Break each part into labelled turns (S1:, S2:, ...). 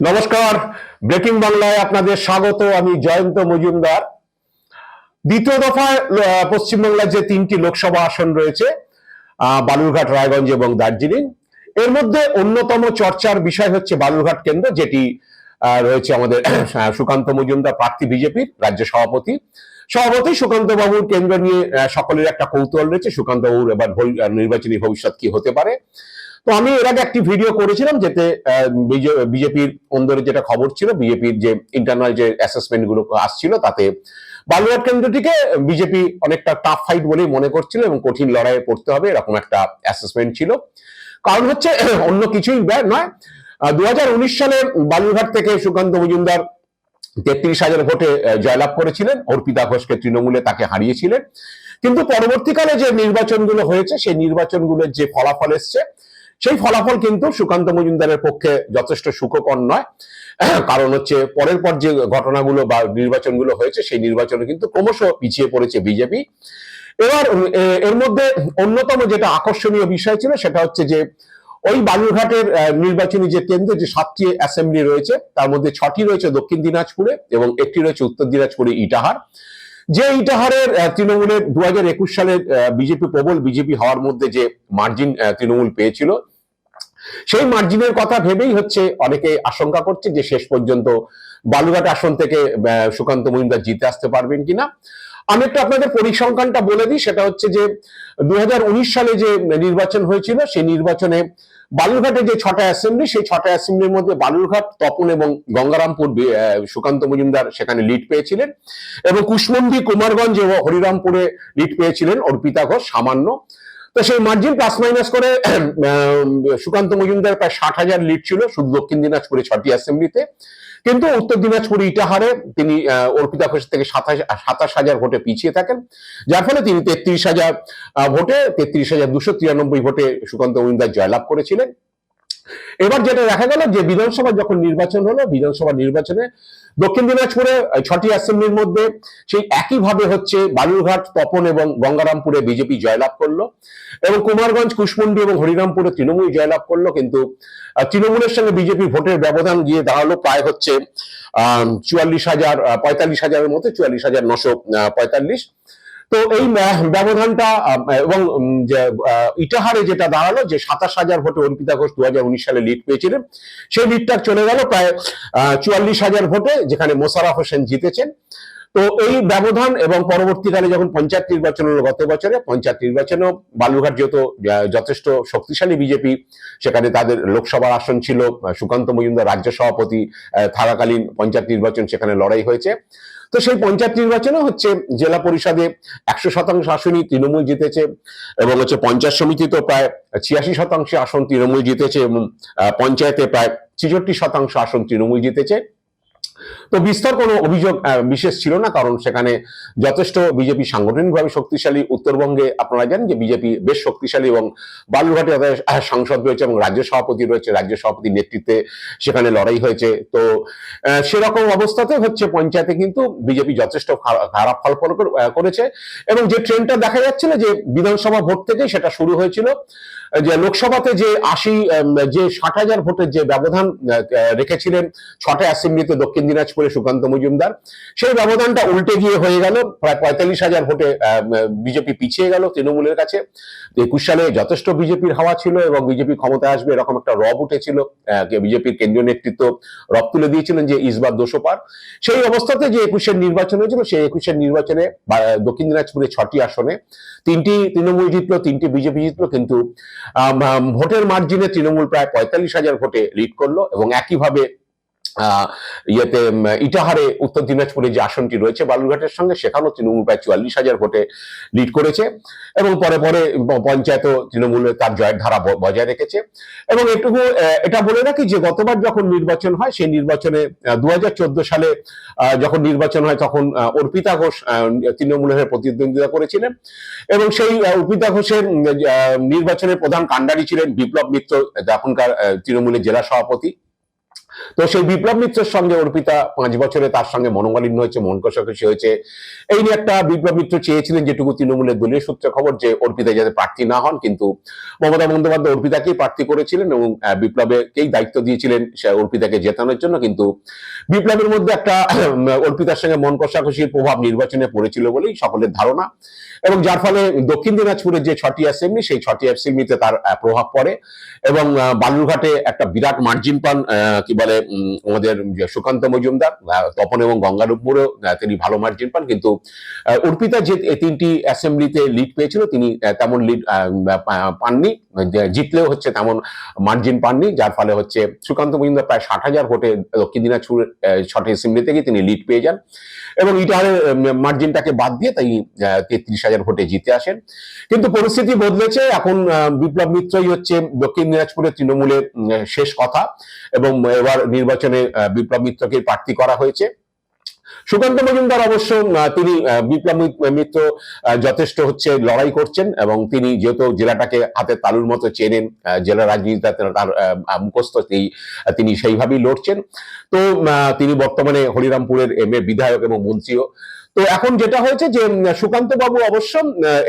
S1: নমস্কার। ব্রেকিং বাংলায় আপনাদের স্বাগত, আমি জয়ন্ত মজুমদার। দ্বিতীয় দফায় পশ্চিমবাংলার যে তিনটি লোকসভা আসন রয়েছে বালুরঘাট, রায়গঞ্জ এবং দার্জিলিং, এর মধ্যে অন্যতম চর্চার বিষয় হচ্ছে বালুরঘাট কেন্দ্র, যেটি রয়েছে আমাদের সুকান্ত মজুমদার, প্রার্থী বিজেপির রাজ্য সভাপতি। সভাপতি সুকান্ত বাবুর কেন্দ্র নিয়ে সকলের একটা কৌতূহল রয়েছে। সুকান্ত বাবুর এবার নির্বাচনী ভবিষ্যৎ কি হতে পারে? তো আমি এর আগে একটি ভিডিও করেছিলাম যেতে বিজেপির অন্দরে যেটা খবর ছিল, বিজেপির যে ইন্টারনাল যে অ্যাসেসমেন্টগুলো আসছিল তাতে বালুরঘাট কেন্দ্রটিকে বিজেপি অনেকটা টাফ ফাইট বলেই মনে করছিল এবং কঠিন লড়াইয়ে পড়তে হবে এরকম একটা অ্যাসেসমেন্ট ছিল। কারণ হচ্ছে, অন্য কিছুই নয়। দু সালে বালুরঘাট থেকে সুকান্ত মজুমদার তেত্রিশ হাজার ভোটে জয়লাভ করেছিলেন। অর্পিতা ঘোষকে তৃণমূলে তাকে হারিয়েছিলেন। কিন্তু পরবর্তীকালে যে নির্বাচনগুলো হয়েছে, সেই নির্বাচনগুলোর যে ফলাফল এসছে সেই ফলাফল কিন্তু সুকান্ত মজুমদারের পক্ষে যথেষ্ট সুখকর নয়। কারণ হচ্ছে পরের পর যে ঘটনাগুলো বা নির্বাচনগুলো হয়েছে, সেই নির্বাচনে কিন্তু ক্রমশ পিছিয়ে পড়েছে বিজেপি। এবার এর মধ্যে অন্যতম যেটা আকর্ষণীয় বিষয় ছিল, সেটা হচ্ছে যে ওই বালুরঘাটের নির্বাচনী যে কেন্দ্র যে সাতটি অ্যাসেম্বলি রয়েছে, তার মধ্যে ছটি রয়েছে দক্ষিণ দিনাজপুরে এবং একটি রয়েছে উত্তর দিনাজপুরে ইটাহার। যে ইটাহারের তৃণমূলের দু হাজার একুশ সালের বিজেপি, প্রবল বিজেপি হওয়ার মধ্যে যে মার্জিন তৃণমূল পেয়েছিল, সেই মার্জিনের কথা ভেবেই হচ্ছে অনেকে আশঙ্কা করছে যে শেষ পর্যন্ত বালুঘাট আসন থেকে সুকান্ত মজুমদার জিতে আসতে পারবেন কিনা। আমি একটু আপনাদের পরিসংখ্যানটা বলে দিই, সেটা হচ্ছে যে দু হাজার উনিশ সালে যে নির্বাচন হয়েছিল, সেই নির্বাচনে বালুরঘাটে যে ছটা অ্যাসেম্বলি সেই ছটা অ্যাসেম্বলির মধ্যে বালুরঘাট, তপন এবং গঙ্গারামপুর সুকান্ত মজুমদার সেখানে লিড পেয়েছিলেন এবং কুশমন্ডি, কুমারগঞ্জ এবং হরিরামপুরে লিড পেয়েছিলেন অর্পিতা ঘোষ, সামান্য। তো সেই মার্জিন প্লাস মাইনাস করে সুকান্ত মজুমদার প্রায় ষাট হাজার লিড ছিল শুধু দক্ষিণ দিনাজপুরে ছটি অ্যাসেম্বলিতে কিন্তু উত্তর দিনাজপুর ইটাহারে তিনি অর্পিতা ঘোষ থেকে সাতাশ সাতাশ হাজার ভোটে পিছিয়ে থাকেন। যার ফলে তিনি তেত্রিশ হাজার ভোটে তেত্রিশ হাজার দুশো তিরানব্বই ভোটে সুকান্ত মজুমদার জয়লাভ করেছিলেন। এবার যেটা দেখা গেল যে বিধানসভা যখন নির্বাচন হলো, বিধানসভা নির্বাচনে দক্ষিণ দিনাজপুরে ছটি অ্যাসেম্বলির মধ্যে সেই একইভাবে হচ্ছে বালুরঘাট, তপন এবং গঙ্গারামপুরে বিজেপি জয়লাভ করল এবং কুমারগঞ্জ, কুশমুন্ডি এবং হরিরামপুরে তৃণমূল জয়লাভ করল। কিন্তু তৃণমূলের সঙ্গে বিজেপি ভোটের ব্যবধান গিয়ে দাঁড়াল প্রায় হচ্ছে, আহ, চুয়াল্লিশ হাজার পঁয়তাল্লিশ হাজারের মধ্যে চুয়াল্লিশ হাজার নশো পঁয়তাল্লিশ। তো এই ব্যবধানটা এবং ইটাহারে যেটা দাঁড়াল, যে সাতাশ হাজার ভোটে অর্পিতা ঘোষ দু হাজার উনিশ সালে লিড পেয়েছিলেন, সেই লিডটা চলে গেল প্রায় চুয়াল্লিশ হাজার ভোটে, যেখানে মোশাররফ হোসেন জিতেছেন। তো এই ব্যবধান এবং পরবর্তীকালে যখন পঞ্চায়েত নির্বাচন হলো গত বছরে, পঞ্চায়েত নির্বাচনেও বালুরঘাট যেহেতু যথেষ্ট শক্তিশালী বিজেপি, সেখানে তাদের লোকসভার আসন ছিল, সুকান্ত মজুমদার রাজ্য সভাপতি থাকাকালীন পঞ্চায়েত নির্বাচন সেখানে লড়াই হয়েছে। তো সেই পঞ্চায়েত নির্বাচনে হচ্ছে জেলা পরিষদে একশো শতাংশ আসনই তৃণমূল জিতেছে এবং হচ্ছে পঞ্চায়েত সমিতিতে প্রায় ছিয়াশি শতাংশ আসন তৃণমূল জিতেছে এবং পঞ্চায়েতে প্রায় ছেষট্টি শতাংশ আসন তৃণমূল জিতেছে। তো বিস্তর কোনো অভিযোগ বিশেষ ছিল না, কারণ সেখানে যথেষ্ট বিজেপি সাংগঠনিকভাবে শক্তিশালী। উত্তরবঙ্গে আপনারা জানেন যে বিজেপি বেশ শক্তিশালী এবং বালুরঘাটে তাদের সাংসদ রয়েছে এবং রাজ্য সভাপতি রয়েছে, রাজ্য সভাপতির নেতৃত্বে সেখানে লড়াই হয়েছে। তো সেরকম অবস্থাতে হচ্ছে পঞ্চায়েতে কিন্তু বিজেপি যথেষ্ট খারাপ ফলাফল কর- করেছে এবং যে ট্রেনটা দেখা যাচ্ছিল যে বিধানসভা ভোট থেকে সেটা শুরু হয়েছিল যে লোকসভাতে যে আশি যে ষাট হাজার ভোটের যে ব্যবধান রেখেছিলেন ছটা অ্যাসেম্বলিতে দক্ষিণ দিনাজপুরে সুকান্ত মজুমদার, সেই ব্যবধানটা উল্টে গিয়ে হয়ে গেল, প্রায় পঁয়তাল্লিশ হাজার ভোটে বিজেপি পিছিয়ে গেল তৃণমূলের কাছে। একুশ সালে যথেষ্ট বিজেপির হাওয়া ছিল এবং বিজেপি ক্ষমতায় আসবে এরকম একটা রব উঠেছিল বিজেপির কেন্দ্রীয় নেতৃত্ব রব তুলে দিয়েছিলেন যে ইসবার দোষো পার সেই অবস্থাতে যে একুশের নির্বাচন হয়েছিল, সেই একুশের নির্বাচনে দক্ষিণ দিনাজপুরে ছটি আসনে, তিনটি তৃণমূল জিতলো, তিনটি বিজেপি জিতলো, কিন্তু ভোটের মার্জিনে তৃণমূল প্রায় পঁয়তাল্লিশ হাজার ভোটে লিড করল এবং একইভাবে ইয়েতে ইটাহারে উত্তর দিনাজপুরে যে আসনটি রয়েছে বালুরঘাটের সঙ্গে সেখানেও তৃণমূল প্রায় চুয়াল্লিশ হাজার ভোটে লিড করেছে এবং পরে পরে পঞ্চায়েতও তৃণমূলের তার জয়ের ধারা বজায় রেখেছে। এবং এটুকু এটা বলে রাখি যে গতবার যখন নির্বাচন হয় সেই নির্বাচনে দু হাজার চোদ্দ সালে যখন নির্বাচন হয় তখন অর্পিতা ঘোষ তৃণমূলের হয়ে প্রতিদ্বন্দ্বিতা করেছিলেন। এবং সেই অর্পিতা ঘোষের নির্বাচনের প্রধান কাণ্ডারি ছিলেন বিপ্লব মিত্র তখনকার আহ, তৃণমূলের জেলা সভাপতি। তো সেই বিপ্লব মিত্রের সঙ্গে অর্পিতা পাঁচ বছরে তার সঙ্গে মনোমালিন্য হয়েছে, মন কষাকষি হয়েছে। এই নিয়ে একটা বিপ্লব মিত্র চেয়েছিলেন যেটুকু তৃণমূলের দলীয় সূত্রে খবর যে অর্পিতা যাতে প্রার্থী না হন, কিন্তু মমতা বন্দ্যোপাধ্যায় অর্পিতাকেই প্রার্থী করেছিলেন এবং বিপ্লবেকেই দায়িত্ব দিয়েছিলেন সে অর্পিতাকে জেতানোর জন্য, কিন্তু বিপ্লবের মধ্যে একটা অর্পিতার সঙ্গে মন কষাকষির প্রভাব নির্বাচনে পড়েছিল বলেই সকলের ধারণা। এবং যার ফলে দক্ষিণ দিনাজপুরের যে ছটি অ্যাসেম্বলি সেই ছটি অ্যাসেম্বলিতে তার প্রভাব পড়ে। এবং বালুরঘাটে একটা বিরাট মার্জিন পান কি বলে আমাদের সুকান্ত মজুমদার তপন এবং গঙ্গারূপপুরেও তিনি ভালো মার্জিন পান কিন্তু অর্পিতা যে তিনটি অ্যাসেম্বলিতে লিড পেয়েছিল তিনি তেমন লিড পাননি জিতলেও হচ্ছে তেমন মার্জিন পাননি যার ফলে হচ্ছে সুকান্ত মজুমদার প্রায় ষাট হাজার ভোটে দক্ষিণ দিনাজপুর আহ, ছটি অ্যাসেম্বলি থেকে তিনি লিড পেয়ে যান। এবং ইটারের মার্জিনটাকে বাদ দিয়ে তাই তেত্রিশ হাজার ভোটে জিতে আসেন। কিন্তু পরিস্থিতি বদলেছে। এখন বিপ্লব মিত্রই হচ্ছে দক্ষিণ দিনাজপুরের তৃণমূলের শেষ কথা এবং এবার নির্বাচনে বিপ্লব মিত্রকে প্রার্থী করা হয়েছে। সুকান্ত মজুমদার অবশ্য তিনি বিপ্লব মিত্র যথেষ্ট হচ্ছে লড়াই করছেন এবং তিনি যেহেতু জেলাটাকে হাতে তালুর মতো চেনেন জেলা রাজনীতিতে তার মুখস্থ তিনি সেইভাবেই লড়ছেন। তো তিনি বর্তমানে হরিরামপুরের এম বিধায়ক এবং মন্ত্রীও। তো এখন যেটা হয়েছে যে সুকান্ত বাবু অবশ্য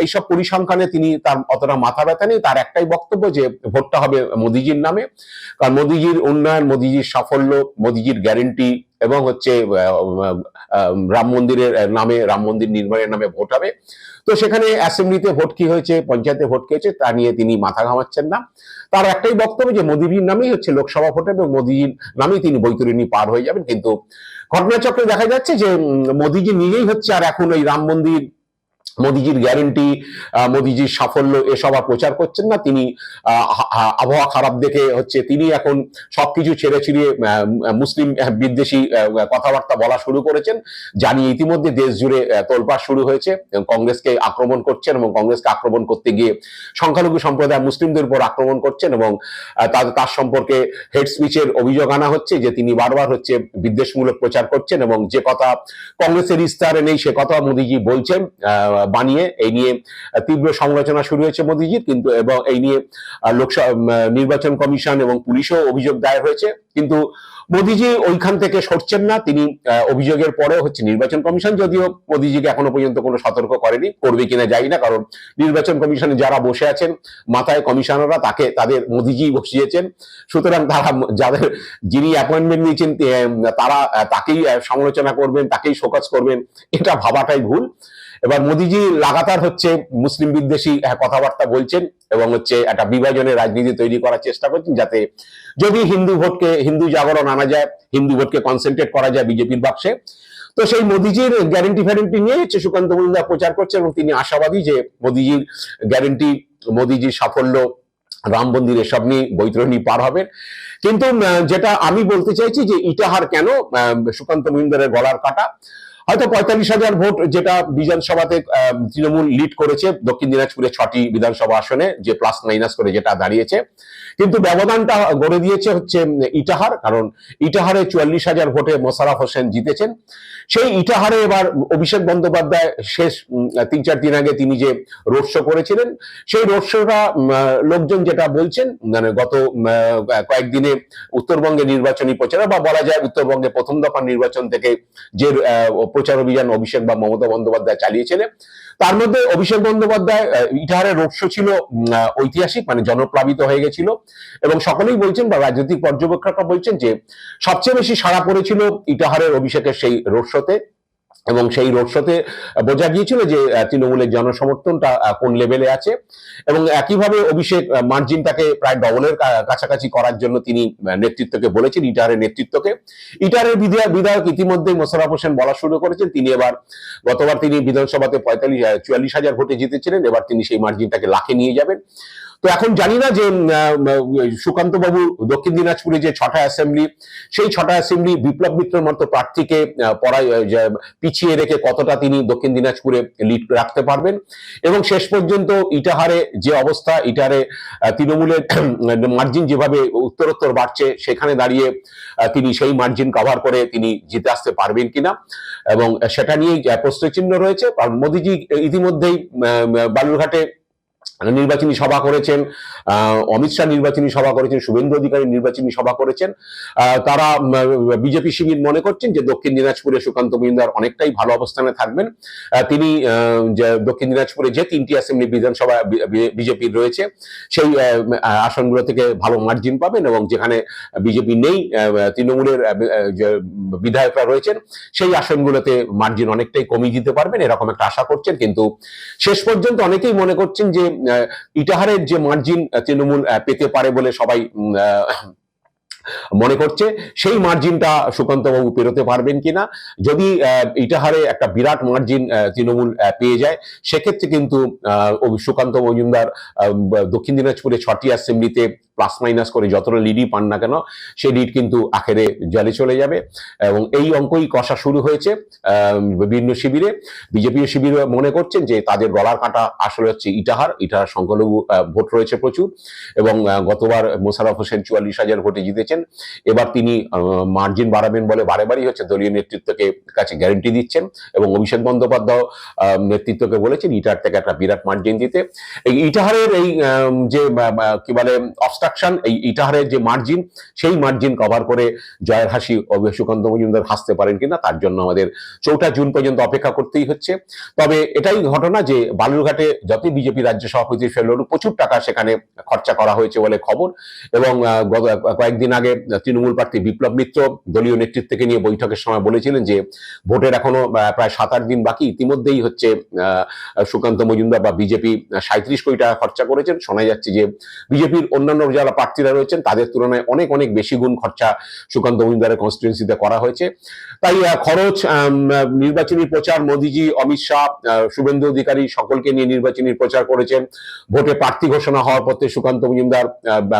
S1: এইসব পরিসংখ্যানে তিনি তার অতটা মাথা ব্যথা নেই। তার একটাই বক্তব্য যে, ভোটটা হবে মোদিজির নামে। কারণ মোদিজির উন্নয়ন, মোদিজির সাফল্য, মোদিজির গ্যারেন্টি এবং হচ্ছে রাম মন্দিরের নামে, রাম মন্দির নির্মাণের নামে ভোট হবে। তো সেখানে অ্যাসেম্বলিতে ভোট কি হয়েছে, পঞ্চায়েতে ভোট কি হয়েছে, তা নিয়ে তিনি মাথা ঘামাচ্ছেন না। তার একটাই বক্তব্য যে, মোদীজির নামেই হচ্ছে লোকসভা ভোট এবং মোদীজির নামেই তিনি বৈতরণী পার হয়ে যাবেন। কিন্তু ঘটনাচক্রে দেখা যাচ্ছে যে মোদিজি নিজেই হচ্ছে আর এখন ওই রাম মন্দির মোদিজির গ্যারেন্টি মোদিজির সাফল্য এসব আর প্রচার করছেন না। তিনি আবহাওয়া খারাপ দেখে হচ্ছে তিনি এখন সবকিছু ছেড়ে আহ, মুসলিম বিদ্বেষী কথাবার্তা বলা শুরু করেছেন। জানি ইতিমধ্যে দেশ জুড়ে তোলপাড় শুরু হয়েছে কংগ্রেসকে আক্রমণ করছেন এবং কংগ্রেসকে আক্রমণ করতে গিয়ে সংখ্যালঘু সম্প্রদায় মুসলিমদের উপর আক্রমণ করছেন এবং তার সম্পর্কে হেড স্পিচের অভিযোগ আনা হচ্ছে যে তিনি বারবার হচ্ছে বিদ্বেষমূলক প্রচার করছেন এবং যে কথা কংগ্রেসের ইস্তাহারে নেই সে কথা মোদিজি বলছেন। বানিয়ে এই নিয়ে তীব্র সমালোচনা শুরু হয়েছে মোদিজির, কিন্তু এবং এই নিয়ে লোকসভা নির্বাচন কমিশন এবং পুলিশও অভিযোগ দায়ের হয়েছে। কিন্তু মোদিজি ওইখান থেকে সরছেন না, তিনি অভিযোগের পরেও হচ্ছে নির্বাচন কমিশন, যদিও মোদিজিকে এখনও পর্যন্ত কোনো সতর্ক করেনি, করবে কিনা যাই না, কারণ নির্বাচন কমিশনে যারা বসে আছেন, মাথায় কমিশনাররা, তাকে, তাদের মোদিজি বসিয়েছেন। সুতরাং তারা, যাদের, যিনি অ্যাপয়েন্টমেন্ট নিয়েছেন তারা, তাকেই সমালোচনা করবেন, তাকেই শোকজ করবেন, এটা ভাবাটাই ভুল। এবার মোদিজি লাগাতার হচ্ছে মুসলিম বিদ্বেষী আহ, কথাবার্তা বলছেন এবং হচ্ছে একটা বিভাজনের রাজনীতি তৈরি করার চেষ্টা করছেন যাতে যদি হিন্দু ভোটকে হিন্দু জাগরণ আনা যায় হিন্দু ভোটকে কনসেন্ট্রেট করা যায় বিজেপির বাক্সে। তো সেই মোদিজির গ্যারেন্টি ফ্যারেন্টি নিয়ে হচ্ছে সুকান্ত মজুমদার প্রচার করছেন এবং তিনি আশাবাদী যে মোদিজির গ্যারেন্টি মোদিজির সাফল্য রাম মন্দির এসব নিয়ে বৈতরণী পার হবেন। কিন্তু যেটা আমি বলতে চাইছি যে ইটাহার কেন সুকান্ত মজুমদারের গলার কাটা? হয়তো পঁয়তাল্লিশ হাজার ভোট যেটা বিধানসভাতে তৃণমূল লিড করেছে, দক্ষিণ দিনাজপুরে ছটি বিধানসভা আসনে, যে প্লাস মাইনাস করে যেটা দাঁড়িয়েছে। কিন্তু ব্যবধানটা গড়ে দিয়েছে হচ্ছে ইটাহার, কারণ ইটাহারে চুয়াল্লিশ হাজার ভোটে মোশারফ হোসেন জিতেছেন। সেই ইটাহারে এবার অভিষেক বন্দ্যোপাধ্যায় শেষ তিন চার দিন আগে তিনি যে রোড শো করেছিলেন, সেই রোড শোটা লোকজন যেটা বলছেন মানে গত কয়েকদিনে উত্তরবঙ্গে নির্বাচনী প্রচার, বা বলা যায় উত্তরবঙ্গে প্রথম দফা নির্বাচন থেকে যে প্রচার অভিযান অভিষেক বা মমতা বন্দ্যোপাধ্যায় চালিয়েছিলেন। তার মধ্যে অভিষেক বন্দ্যোপাধ্যায় ইটাহারের রোড শো ছিল ঐতিহাসিক মানে জনপ্লাবিত হয়ে গেছিল। এবং সকলেই বলছেন বা রাজনৈতিক পর্যবেক্ষকরা বলছেন যে, সবচেয়ে বেশি সাড়া পড়েছিল ইটাহারের অভিষেকের সেই রোড শোতে। এবং সেই রোড শোতে বোঝা গিয়েছিল যে তৃণমূলের জনসমর্থনটা কোন লেভেলে আছে। এবং একইভাবে অভিষেক মার্জিনটাকে প্রায় ডবলের কাছাকাছি করার জন্য তিনি নেতৃত্বকে বলেছেন, ইটারের নেতৃত্বকে। ইটারের বিধায়ক বিধায়ক ইতিমধ্যে মোশারফ হোসেন বলা শুরু করেছেন। তিনি এবার, গতবার তিনি বিধানসভাতে পঁয়তাল্লিশ চুয়াল্লিশ হাজার ভোটে জিতেছিলেন। এবার তিনি সেই মার্জিনটাকে লাখে নিয়ে যাবেন। তো এখন জানি না যে সুকান্ত বাবু দক্ষিণ দিনাজপুরে যে ছটা অ্যাসেম্বলি সেই ছটা অ্যাসেম্বলি বিপ্লব মিত্রের মতো প্রার্থীকে আহ, পরায় আহ, যে পিছিয়ে রেখে কতটা তিনি দক্ষিণ দিনাজপুরে লিড রাখতে পারবেন। এবং শেষ পর্যন্ত ইটাহারে যে অবস্থা ইটাহারে তৃণমূলের মার্জিন যেভাবে উত্তরোত্তর বাড়ছে সেখানে দাঁড়িয়ে তিনি সেই মার্জিন কভার করে তিনি জিতে আসতে পারবেন কিনা। এবং সেটা নিয়েই প্রশ্নচিহ্ন রয়েছে। মোদিজি ইতিমধ্যেই বালুরঘাটে নির্বাচনী সভা করেছেন অমিত শাহ নির্বাচনী সভা করেছেন, শুভেন্দু অধিকারী নির্বাচনী সভা করেছেন। তারা বিজেপি শিবির মনে করছেন যে দক্ষিণ দিনাজপুরে সুকান্ত মজুমদার অনেকটাই ভালো অবস্থানে থাকবেন। তিনি দক্ষিণ দিনাজপুরে যে তিনটি অ্যাসেম্বলি বিধানসভা বিজেপির রয়েছে, সেই আসনগুলো থেকে ভালো মার্জিন পাবেন এবং যেখানে বিজেপি নেই তৃণমূলের বিধায়করা রয়েছেন, সেই আসনগুলোতে মার্জিন অনেকটাই কমিয়ে দিতে পারবেন, এরকম একটা আশা করছেন। কিন্তু শেষ পর্যন্ত অনেকেই মনে করছেন যে ইটাহারের যে মার্জিন তৃণমূল পেতে পারে বলে সবাই মনে করছে, সেই মার্জিনটা সুকান্তবাবু পেরোতে পারবেন কিনা? যদি ইটাহারে একটা বিরাট মার্জিন তৃণমূল পেয়ে যায়, সেক্ষেত্রে কিন্তু সুকান্ত মজুমদার দক্ষিণ দিনাজপুরে ছটি অ্যাসেম্বলিতে প্লাস মাইনাস করে যতটা লিডই পান না কেন সেই লিড কিন্তু আখেরে জলে চলে যাবে। এবং এই অঙ্কই কষা শুরু হয়েছে বিভিন্ন শিবিরে। বিজেপি শিবির মনে করছেন যে তাদের গলার কাঁটা আসলে হচ্ছে ইটাহার। ইটাহার সংখ্যালঘু ভোট রয়েছে প্রচুর। এবং গতবার মোশাররফ হোসেন চুয়াল্লিশ হাজার ভোটে জিতেছেন। এবার তিনি মার্জিন বাড়াবেন বলে বারে বারেই হচ্ছে দলীয় নেতৃত্বকে কাছে গ্যারেন্টি দিচ্ছেন। এবং অভিষেক বন্দ্যোপাধ্যায় নেতৃত্বকে বলেছেন, ইটাহার থেকে একটা বিরাট মার্জিন দিতে। এই ইটাহারের এই যে কি বলে অবস্ট্রাকশন এই ইটাহারের যে মার্জিন সেই মার্জিন কভার করে জয়ের হাসি সুকান্ত মজুমদার হাসতে পারেন কিনা, তার জন্য আমাদের চৌঠা জুন পর্যন্ত অপেক্ষা করতেই হচ্ছে। তবে এটাই ঘটনা যে বালুরঘাটে যতই বিজেপি রাজ্য সভাপতি ফেললু প্রচুর টাকা সেখানে খরচা করা হয়েছে বলে খবর। এবং কয়েকদিন আগে তৃণমূল প্রার্থী বিপ্লব মিত্র দলীয় নেতৃত্বকে নিয়ে বৈঠকের সময় বলেছিলেন যে, ভোটের এখনও প্রায় সাত আট দিন বাকি, ইতিমধ্যেই হচ্ছে সুকান্ত মজুমদার বা বিজেপি সাঁত্রিশ কোটি টাকা খরচা করেছেন। শোনা যাচ্ছে যে বিজেপির অন্যান্য যারা প্রার্থীরা রয়েছেন, তাদের তুলনায় অনেক অনেক বেশি গুণ খরচা সুকান্ত মজুমদারের কনস্টিটুয়েন্সিতে করা হয়েছে। তাই খরচ নির্বাচনী প্রচার মোদিজি, অমিত শাহ শুভেন্দু অধিকারী সকলকে নিয়ে নির্বাচনী প্রচার করেছেন। ভোটে প্রার্থী ঘোষণা হওয়ার পথে সুকান্ত মজুমদার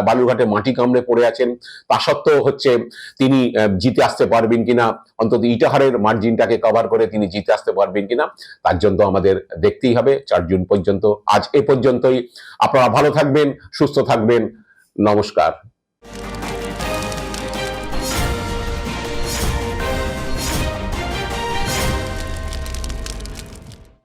S1: বালুরঘাটে মাটি কামড়ে পড়ে আছেন। তা সত্ত্বেও হচ্ছে তিনি জিতে আসতে পারবেন কিনা, অন্তত ইটাহারের মার্জিনটাকে কভার করে তিনি জিতে আসতে পারবেন কিনা, তার জন্য আমাদের দেখতেই হবে। চার জুন পর্যন্ত, আজ এ পর্যন্তই। আপনারা ভালো থাকবেন, সুস্থ থাকবেন। নমস্কার।